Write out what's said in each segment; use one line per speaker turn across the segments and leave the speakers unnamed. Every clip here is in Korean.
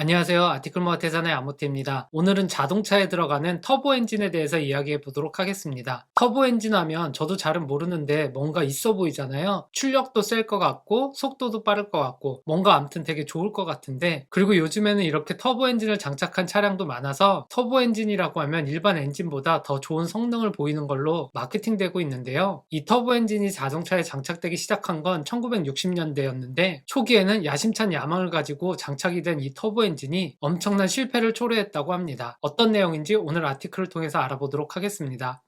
안녕하세요. 아티클모아 태산의 아모티입니다. 오늘은 자동차에 들어가는 터보 엔진에 대해서 이야기해 보도록 하겠습니다. 터보 엔진 하면 저도 잘은 모르는데 뭔가 있어 보이잖아요. 출력도 셀 것 같고 속도도 빠를 것 같고 뭔가 암튼 되게 좋을 것 같은데 그리고 요즘에는 이렇게 터보 엔진을 장착한 차량도 많아서 터보 엔진이라고 하면 일반 엔진보다 더 좋은 성능을 보이는 걸로 마케팅되고 있는데요. 이 터보 엔진이 자동차에 장착되기 시작한 건 1960년대였는데 초기에는 야심찬 야망을 가지고 장착이 된 이 터보 엔진이 엄청난 실패를 초래했다고 합니다. 어떤 내용인지 오늘 아티클을 통해서 알아보도록 하겠습니다.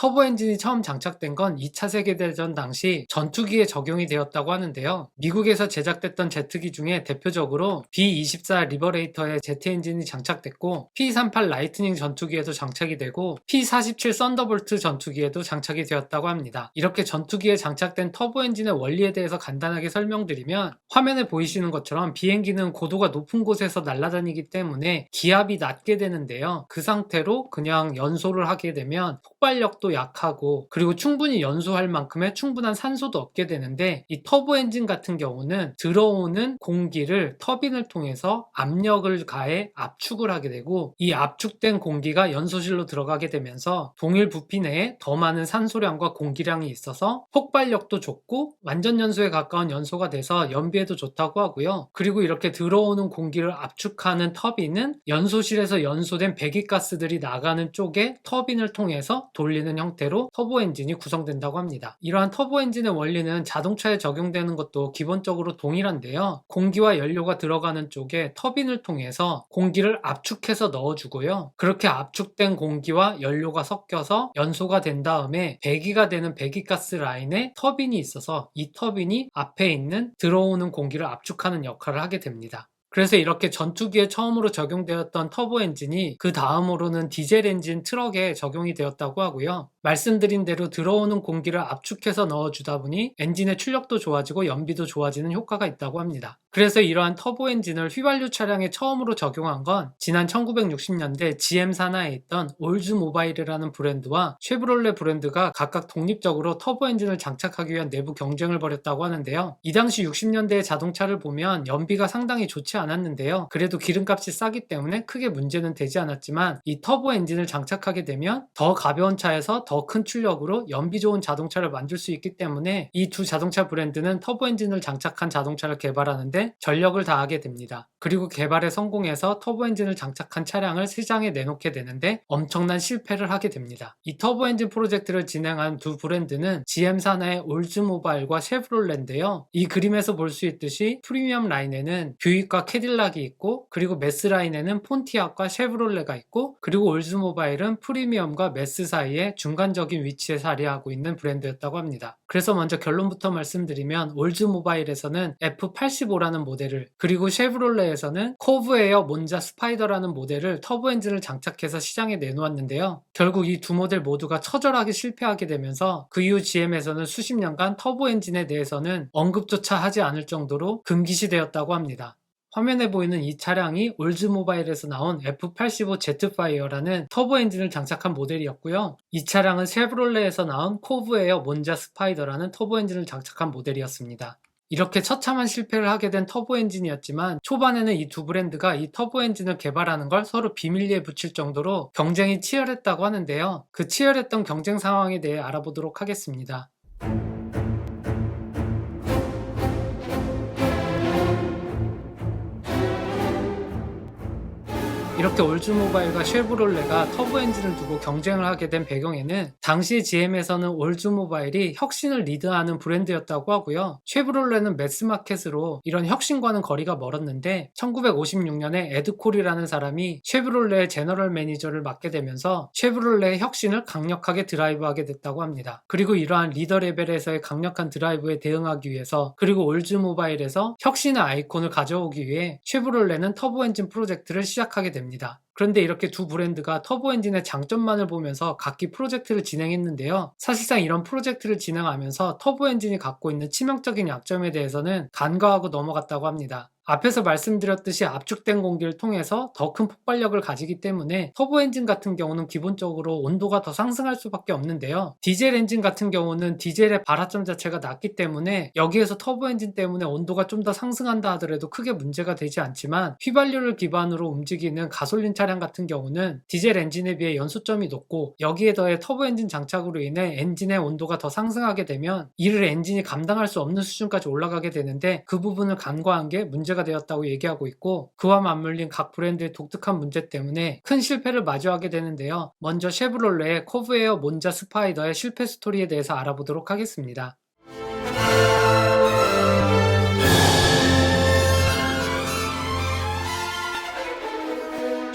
터보 엔진이 처음 장착된 건 2차 세계대전 당시 전투기에 적용이 되었다고 하는데요. 미국에서 제작됐던 제트기 중에 대표적으로 B-24 리버레이터에 제트 엔진이 장착됐고 P-38 라이트닝 전투기에도 장착이 되고 P-47 썬더볼트 전투기에도 장착이 되었다고 합니다. 이렇게 전투기에 장착된 터보 엔진의 원리에 대해서 간단하게 설명드리면 화면에 보이시는 것처럼 비행기는 고도가 높은 곳에서 날아다니기 때문에 기압이 낮게 되는데요. 그 상태로 그냥 연소를 하게 되면 폭발력도 약하고 그리고 충분히 연소할 만큼의 충분한 산소도 얻게 되는데 이 터보 엔진 같은 경우는 들어오는 공기를 터빈을 통해서 압력을 가해 압축을 하게 되고 이 압축된 공기가 연소실로 들어가게 되면서 동일 부피 내에 더 많은 산소량과 공기량이 있어서 폭발력도 좋고 완전 연소에 가까운 연소가 돼서 연비에도 좋다고 하고요. 그리고 이렇게 들어오는 공기를 압축하는 터빈은 연소실에서 연소된 배기가스들이 나가는 쪽에 터빈을 통해서 돌리는 형태로 터보 엔진이 구성된다고 합니다. 이러한 터보 엔진의 원리는 자동차에 적용되는 것도 기본적으로 동일한데요. 공기와 연료가 들어가는 쪽에 터빈을 통해서 공기를 압축해서 넣어주고요. 그렇게 압축된 공기와 연료가 섞여서 연소가 된 다음에 배기가 되는 배기가스 라인에 터빈이 있어서 이 터빈이 앞에 있는 들어오는 공기를 압축하는 역할을 하게 됩니다. 그래서 이렇게 전투기에 처음으로 적용되었던 터보 엔진이 그 다음으로는 디젤 엔진 트럭에 적용이 되었다고 하고요. 말씀드린 대로 들어오는 공기를 압축해서 넣어주다 보니 엔진의 출력도 좋아지고 연비도 좋아지는 효과가 있다고 합니다. 그래서 이러한 터보 엔진을 휘발유 차량에 처음으로 적용한 건 지난 1960년대 GM 산하에 있던 올즈 모바일이라는 브랜드와 쉐브롤레 브랜드가 각각 독립적으로 터보 엔진을 장착하기 위한 내부 경쟁을 벌였다고 하는데요. 이 당시 60년대의 자동차를 보면 연비가 상당히 좋지 않았는데요. 그래도 기름값이 싸기 때문에 크게 문제는 되지 않았지만 이 터보 엔진을 장착하게 되면 더 가벼운 차에서 더 큰 출력으로 연비 좋은 자동차를 만들 수 있기 때문에 이 두 자동차 브랜드는 터보 엔진을 장착한 자동차를 개발하는데 전력을 다하게 됩니다. 그리고 개발에 성공해서 터보 엔진을 장착한 차량을 시장에 내놓게 되는데 엄청난 실패를 하게 됩니다. 이 터보 엔진 프로젝트를 진행한 두 브랜드는 GM 산하의 올즈 모바일과 쉐브롤레인데요. 이 그림에서 볼 수 있듯이 프리미엄 라인에는 뷰익과 캐딜락이 있고 그리고 메스 라인에는 폰티악과 쉐브롤레가 있고 그리고 올즈 모바일은 프리미엄과 메스 사이에 중간적인 위치에 자리하고 있는 브랜드였다고 합니다. 그래서 먼저 결론부터 말씀드리면 올즈 모바일에서는 F85라는 모델을 그리고 쉐브롤레에서는 코브에어 몬자 스파이더라는 모델을 터보 엔진을 장착해서 시장에 내놓았는데요. 결국 이 두 모델 모두가 처절하게 실패하게 되면서 그 이후 GM에서는 수십 년간 터보 엔진에 대해서는 언급조차 하지 않을 정도로 금기시되었다고 합니다. 화면에 보이는 이 차량이 올즈모바일에서 나온 F85 제트파이어라는 터보 엔진을 장착한 모델이었고요. 이 차량은 쉐브롤레에서 나온 코브에어 몬자 스파이더라는 터보 엔진을 장착한 모델이었습니다. 이렇게 처참한 실패를 하게 된 터보 엔진이었지만 초반에는 이 두 브랜드가 이 터보 엔진을 개발하는 걸 서로 비밀리에 붙일 정도로 경쟁이 치열했다고 하는데요. 그 치열했던 경쟁 상황에 대해 알아보도록 하겠습니다. 이렇게 올즈모바일과 쉐브롤레가 터보 엔진을 두고 경쟁을 하게 된 배경에는 당시 GM에서는 올즈모바일이 혁신을 리드하는 브랜드였다고 하고요. 쉐브롤레는 매스마켓으로 이런 혁신과는 거리가 멀었는데 1956년에 에드콜이라는 사람이 쉐브롤레의 제너럴 매니저를 맡게 되면서 쉐브롤레의 혁신을 강력하게 드라이브하게 됐다고 합니다. 그리고 이러한 리더 레벨에서의 강력한 드라이브에 대응하기 위해서 그리고 올즈모바일에서 혁신의 아이콘을 가져오기 위해 쉐브롤레는 터보 엔진 프로젝트를 시작하게 됩니다. 그런데 이렇게 두 브랜드가 터보 엔진의 장점만을 보면서 각기 프로젝트를 진행했는데요. 사실상 이런 프로젝트를 진행하면서 터보 엔진이 갖고 있는 치명적인 약점에 대해서는 간과하고 넘어갔다고 합니다. 앞에서 말씀드렸듯이 압축된 공기를 통해서 더 큰 폭발력을 가지기 때문에 터보 엔진 같은 경우는 기본적으로 온도가 더 상승할 수밖에 없는데요. 디젤 엔진 같은 경우는 디젤의 발화점 자체가 낮기 때문에 여기에서 터보 엔진 때문에 온도가 좀 더 상승한다 하더라도 크게 문제가 되지 않지만 휘발유를 기반으로 움직이는 가솔린 차량 같은 경우는 디젤 엔진에 비해 연소점이 높고 여기에 더해 터보 엔진 장착으로 인해 엔진의 온도가 더 상승하게 되면 이를 엔진이 감당할 수 없는 수준까지 올라가게 되는데 그 부분을 간과한 게 문제가 되었다고 얘기하고 있고 그와 맞물린 각 브랜드의 독특한 문제 때문에 큰 실패를 마주하게 되는데요. 먼저 쉐브롤레의 코브에어 몬자 스파이더의 실패 스토리에 대해서 알아보도록 하겠습니다.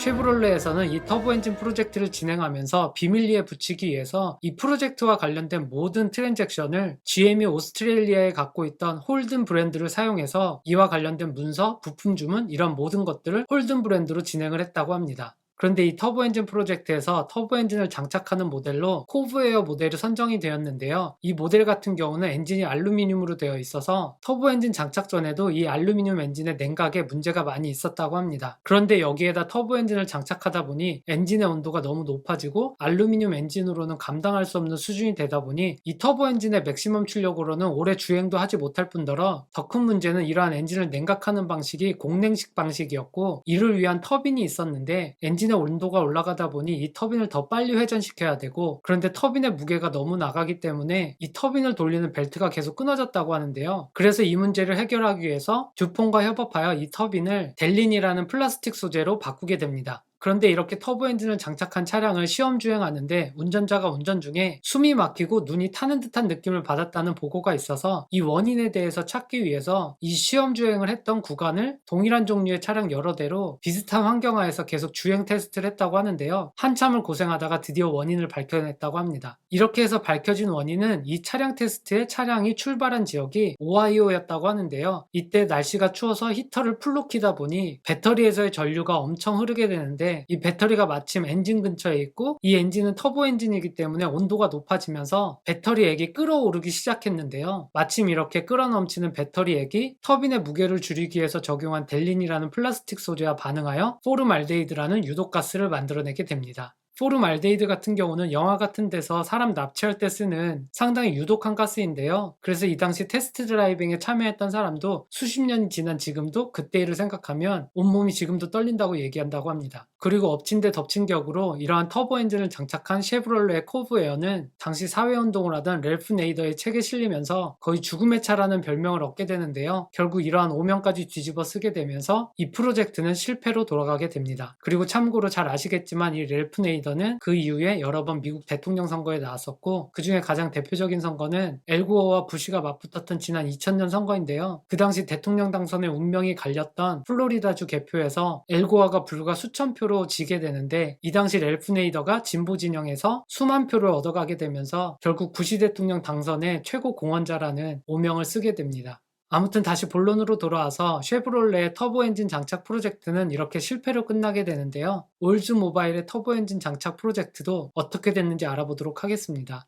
쉐브롤레에서는 이 터보 엔진 프로젝트를 진행하면서 비밀리에 붙이기 위해서 이 프로젝트와 관련된 모든 트랜잭션을 GM이 오스트레일리아에 갖고 있던 홀든 브랜드를 사용해서 이와 관련된 문서, 부품 주문 이런 모든 것들을 홀든 브랜드로 진행을 했다고 합니다. 그런데 이 터보 엔진 프로젝트에서 터보 엔진을 장착하는 모델로 코브에어 모델이 선정이 되었는데요. 이 모델 같은 경우는 엔진이 알루미늄으로 되어 있어서 터보 엔진 장착 전에도 이 알루미늄 엔진의 냉각에 문제가 많이 있었다고 합니다. 그런데 여기에다 터보 엔진을 장착하다 보니 엔진의 온도가 너무 높아지고 알루미늄 엔진으로는 감당할 수 없는 수준이 되다 보니 이 터보 엔진의 맥시멈 출력으로는 오래 주행도 하지 못할 뿐더러 더 큰 문제는 이러한 엔진을 냉각하는 방식이 공냉식 방식이었고 이를 위한 터빈이 있었는데 엔진 엔진의 온도가 올라가다 보니 이 터빈을 더 빨리 회전시켜야 되고 그런데 터빈의 무게가 너무 나가기 때문에 이 터빈을 돌리는 벨트가 계속 끊어졌다고 하는데요. 그래서 이 문제를 해결하기 위해서 듀폰과 협업하여 이 터빈을 델린이라는 플라스틱 소재로 바꾸게 됩니다. 그런데 이렇게 터보 엔진을 장착한 차량을 시험 주행하는데 운전자가 운전 중에 숨이 막히고 눈이 타는 듯한 느낌을 받았다는 보고가 있어서 이 원인에 대해서 찾기 위해서 이 시험 주행을 했던 구간을 동일한 종류의 차량 여러 대로 비슷한 환경하에서 계속 주행 테스트를 했다고 하는데요. 한참을 고생하다가 드디어 원인을 밝혀냈다고 합니다. 이렇게 해서 밝혀진 원인은 이 차량 테스트에 차량이 출발한 지역이 오하이오였다고 하는데요. 이때 날씨가 추워서 히터를 풀로 키다 보니 배터리에서의 전류가 엄청 흐르게 되 는데 이 배터리가 마침 엔진 근처에 있고 이 엔진은 터보 엔진이기 때문에 온도가 높아지면서 배터리 액이 끌어오르기 시작했는데요. 마침 이렇게 끌어넘치는 배터리 액이 터빈의 무게를 줄이기 위해서 적용한 델린이라는 플라스틱 소재와 반응하여 포름알데히드라는 유독가스를 만들어내게 됩니다. 포름알데히드 같은 경우는 영화 같은 데서 사람 납치할 때 쓰는 상당히 유독한 가스인데요. 그래서 이 당시 테스트 드라이빙에 참여했던 사람도 수십 년이 지난 지금도 그때 일을 생각하면 온몸이 지금도 떨린다고 얘기한다고 합니다. 그리고 엎친 데 덮친 격으로 이러한 터보 엔진을 장착한 쉐브롤레의 코브에어는 당시 사회운동을 하던 렐프 네이더의 책에 실리면서 거의 죽음의 차라는 별명을 얻게 되는데요. 결국 이러한 오명까지 뒤집어 쓰게 되면서 이 프로젝트는 실패로 돌아가게 됩니다. 그리고 참고로 잘 아시겠지만 이 렐프 네이더는 그 이후에 여러 번 미국 대통령 선거에 나왔었고 그 중에 가장 대표적인 선거는 엘고어와 부시가 맞붙었던 지난 2000년 선거인데요. 그 당시 대통령 당선의 운명이 갈렸던 플로리다주 개표에서 엘고어가 불과 수천 표로 표로 지게 되는데 이 당시 렐프 네이더가 진보 진영에서 수만 표를 얻어가게 되면서 결국 부시 대통령 당선의 최고 공헌자라는 오명을 쓰게 됩니다. 아무튼 다시 본론으로 돌아와서 쉐브롤레의 터보 엔진 장착 프로젝트는 이렇게 실패로 끝나게 되는데요. 올즈 모바일의 터보 엔진 장착 프로젝트도 어떻게 됐는지 알아보도록 하겠습니다.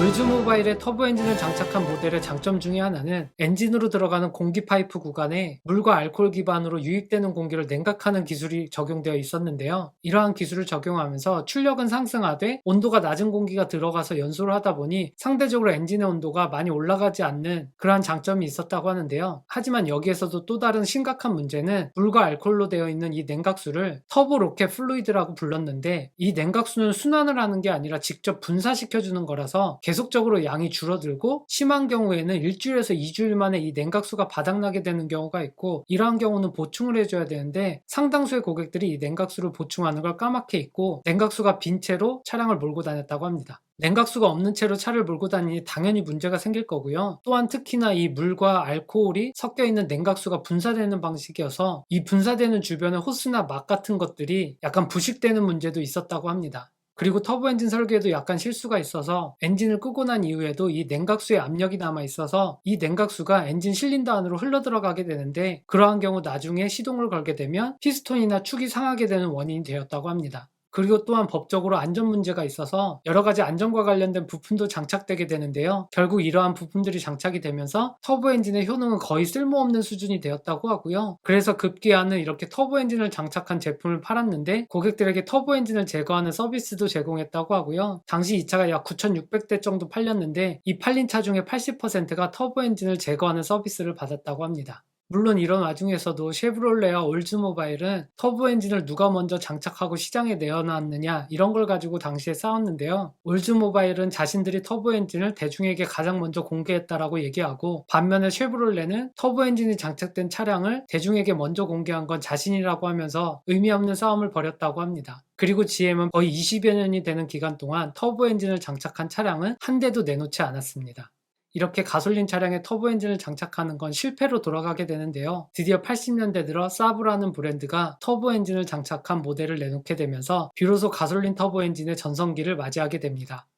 월즈 모바일의 터보 엔진을 장착한 모델의 장점 중에 하나는 엔진으로 들어가는 공기 파이프 구간에 물과 알코올 기반으로 유입되는 공기를 냉각하는 기술이 적용되어 있었는데요. 이러한 기술을 적용하면서 출력은 상승하되 온도가 낮은 공기가 들어가서 연소를 하다 보니 상대적으로 엔진의 온도가 많이 올라가지 않는 그러한 장점이 있었다고 하는데요. 하지만 여기에서도 또 다른 심각한 문제는 물과 알코올로 되어 있는 이 냉각수를 터보 로켓 플루이드라고 불렀는데 이 냉각수는 순환을 하는 게 아니라 직접 분사시켜주는 거라서 계속적으로 양이 줄어들고 심한 경우에는 일주일에서 2주일 만에 이 냉각수가 바닥나게 되는 경우가 있고 이러한 경우는 보충을 해줘야 되는데 상당수의 고객들이 이 냉각수를 보충하는 걸 까맣게 잊고 냉각수가 빈 채로 차량을 몰고 다녔다고 합니다. 냉각수가 없는 채로 차를 몰고 다니니 당연히 문제가 생길 거고요. 또한 특히나 이 물과 알코올이 섞여 있는 냉각수가 분사되는 방식이어서 이 분사되는 주변에 호스나 막 같은 것들이 약간 부식되는 문제도 있었다고 합니다. 그리고 터보 엔진 설계에도 약간 실수가 있어서 엔진을 끄고 난 이후에도 이 냉각수의 압력이 남아 있어서 이 냉각수가 엔진 실린더 안으로 흘러 들어가게 되는데 그러한 경우 나중에 시동을 걸게 되면 피스톤이나 축이 상하게 되는 원인이 되었다고 합니다. 그리고 또한 법적으로 안전 문제가 있어서 여러 가지 안전과 관련된 부품도 장착되게 되는데요. 결국 이러한 부품들이 장착이 되면서 터보 엔진의 효능은 거의 쓸모없는 수준이 되었다고 하고요. 그래서 급기야는 이렇게 터보 엔진을 장착한 제품을 팔았는데 고객들에게 터보 엔진을 제거하는 서비스도 제공했다고 하고요. 당시 이 차가 약 9,600대 정도 팔렸는데 이 팔린 차 중에 80%가 터보 엔진을 제거하는 서비스를 받았다고 합니다. 물론 이런 와중에서도 쉐브롤레와 올즈모바일은 터보 엔진을 누가 먼저 장착하고 시장에 내어놨느냐 이런 걸 가지고 당시에 싸웠는데요. 올즈모바일은 자신들이 터보 엔진을 대중에게 가장 먼저 공개했다라고 얘기하고 반면에 쉐브롤레는 터보 엔진이 장착된 차량을 대중에게 먼저 공개한 건 자신이라고 하면서 의미 없는 싸움을 벌였다고 합니다. 그리고 GM은 거의 20여 년이 되는 기간 동안 터보 엔진을 장착한 차량은 한 대도 내놓지 않았습니다. 이렇게 가솔린 차량에 터보 엔진을 장착하는 건 실패로 돌아가게 되는데요. 드디어 80년대 들어 사브라는 브랜드가 터보 엔진을 장착한 모델을 내놓게 되면서 비로소 가솔린 터보 엔진의 전성기를 맞이하게 됩니다.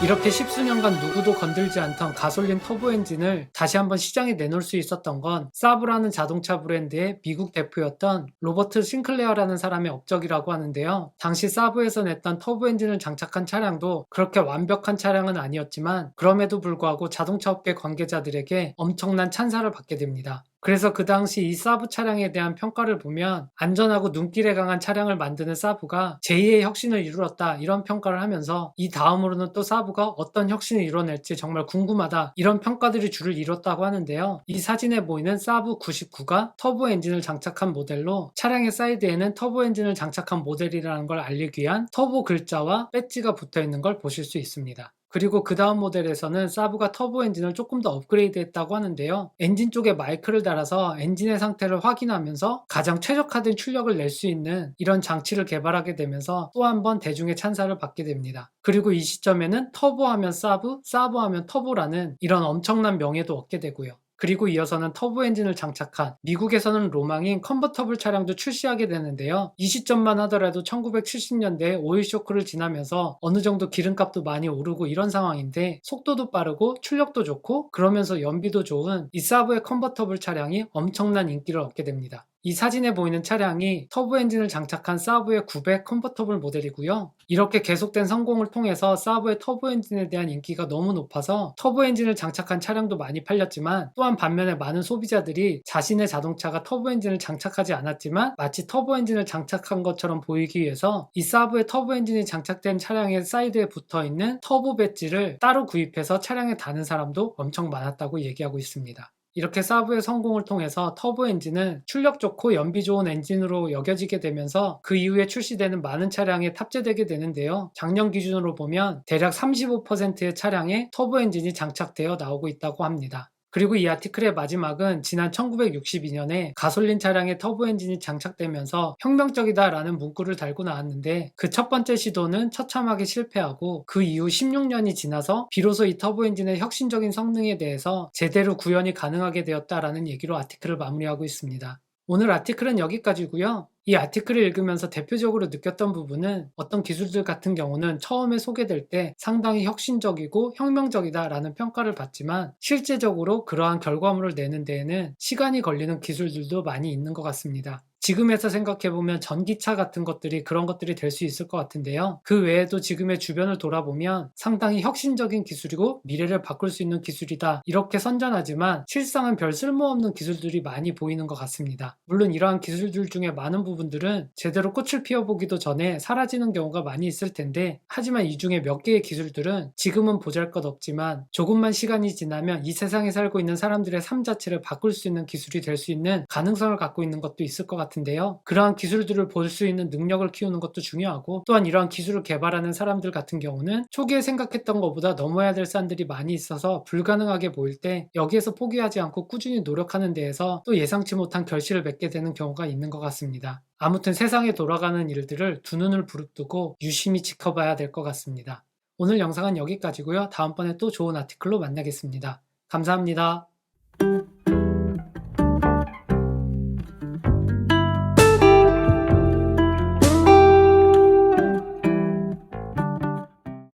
이렇게 십수년간 누구도 건들지 않던 가솔린 터보 엔진을 다시 한번 시장에 내놓을 수 있었던 건 사브라는 자동차 브랜드의 미국 대표였던 로버트 싱클레어라는 사람의 업적이라고 하는데요. 당시 사브에서 냈던 터보 엔진을 장착한 차량도 그렇게 완벽한 차량은 아니었지만 그럼에도 불구하고 자동차 업계 관계자들에게 엄청난 찬사를 받게 됩니다. 그래서 그 당시 이 사브 차량에 대한 평가를 보면 안전하고 눈길에 강한 차량을 만드는 사브가 제2의 혁신을 이루었다 이런 평가를 하면서 이 다음으로는 또 사브가 어떤 혁신을 이뤄낼지 정말 궁금하다 이런 평가들이 줄을 이뤘다고 하는데요. 이 사진에 보이는 사브 99가 터보 엔진을 장착한 모델로 차량의 사이드에는 터보 엔진을 장착한 모델이라는 걸 알리기 위한 터보 글자와 배지가 붙어 있는 걸 보실 수 있습니다. 그리고 그 다음 모델에서는 사브가 터보 엔진을 조금 더 업그레이드 했다고 하는데요. 엔진 쪽에 마이크를 달아서 엔진의 상태를 확인하면서 가장 최적화된 출력을 낼 수 있는 이런 장치를 개발하게 되면서 또 한 번 대중의 찬사를 받게 됩니다. 그리고 이 시점에는 터보하면 사브, 사브하면 터보라는 이런 엄청난 명예도 얻게 되고요. 그리고 이어서는 터보 엔진을 장착한 미국에서는 로망인 컨버터블 차량도 출시하게 되는데요. 이 시점만 하더라도 1970년대 오일 쇼크를 지나면서 어느 정도 기름값도 많이 오르고 이런 상황인데 속도도 빠르고 출력도 좋고 그러면서 연비도 좋은 이 사브의 컨버터블 차량이 엄청난 인기를 얻게 됩니다. 이 사진에 보이는 차량이 터보 엔진을 장착한 사브의 900 컨버터블 모델이고요. 이렇게 계속된 성공을 통해서 사브의 터보 엔진에 대한 인기가 너무 높아서 터보 엔진을 장착한 차량도 많이 팔렸지만 또한 반면에 많은 소비자들이 자신의 자동차가 터보 엔진을 장착하지 않았지만 마치 터보 엔진을 장착한 것처럼 보이기 위해서 이 사브의 터보 엔진이 장착된 차량의 사이드에 붙어 있는 터보 배지를 따로 구입해서 차량에 다는 사람도 엄청 많았다고 얘기하고 있습니다. 이렇게 사브의 성공을 통해서 터보 엔진은 출력 좋고 연비 좋은 엔진으로 여겨지게 되면서 그 이후에 출시되는 많은 차량에 탑재되게 되는데요. 작년 기준으로 보면 대략 35%의 차량에 터보 엔진이 장착되어 나오고 있다고 합니다. 그리고 이 아티클의 마지막은 지난 1962년에 가솔린 차량에 터보 엔진이 장착되면서 혁명적이다라는 문구를 달고 나왔는데 그 첫 번째 시도는 처참하게 실패하고 그 이후 16년이 지나서 비로소 이 터보 엔진의 혁신적인 성능에 대해서 제대로 구현이 가능하게 되었다라는 얘기로 아티클을 마무리하고 있습니다. 오늘 아티클은 여기까지고요. 이 아티클을 읽으면서 대표적으로 느꼈던 부분은 어떤 기술들 같은 경우는 처음에 소개될 때 상당히 혁신적이고 혁명적이다라는 평가를 받지만 실제적으로 그러한 결과물을 내는 데에는 시간이 걸리는 기술들도 많이 있는 것 같습니다. 지금에서 생각해보면 전기차 같은 것들이 그런 것들이 될 수 있을 것 같은데요. 그 외에도 지금의 주변을 돌아보면 상당히 혁신적인 기술이고 미래를 바꿀 수 있는 기술이다. 이렇게 선전하지만 실상은 별 쓸모없는 기술들이 많이 보이는 것 같습니다. 물론 이러한 기술들 중에 많은 부분들은 제대로 꽃을 피워보기도 전에 사라지는 경우가 많이 있을 텐데 하지만 이 중에 몇 개의 기술들은 지금은 보잘 것 없지만 조금만 시간이 지나면 이 세상에 살고 있는 사람들의 삶 자체를 바꿀 수 있는 기술이 될 수 있는 가능성을 갖고 있는 것도 있을 것 같아요. 같은데요. 그러한 기술들을 볼 수 있는 능력을 키우는 것도 중요하고 또한 이러한 기술을 개발하는 사람들 같은 경우는 초기에 생각했던 것보다 넘어야 될 산들이 많이 있어서 불가능하게 보일 때 여기에서 포기하지 않고 꾸준히 노력하는 데에서 또 예상치 못한 결실을 맺게 되는 경우가 있는 것 같습니다. 아무튼 세상에 돌아가는 일들을 두 눈을 부릅뜨고 유심히 지켜봐야 될 것 같습니다. 오늘 영상은 여기까지고요. 다음번에 또 좋은 아티클로 만나겠습니다. 감사합니다.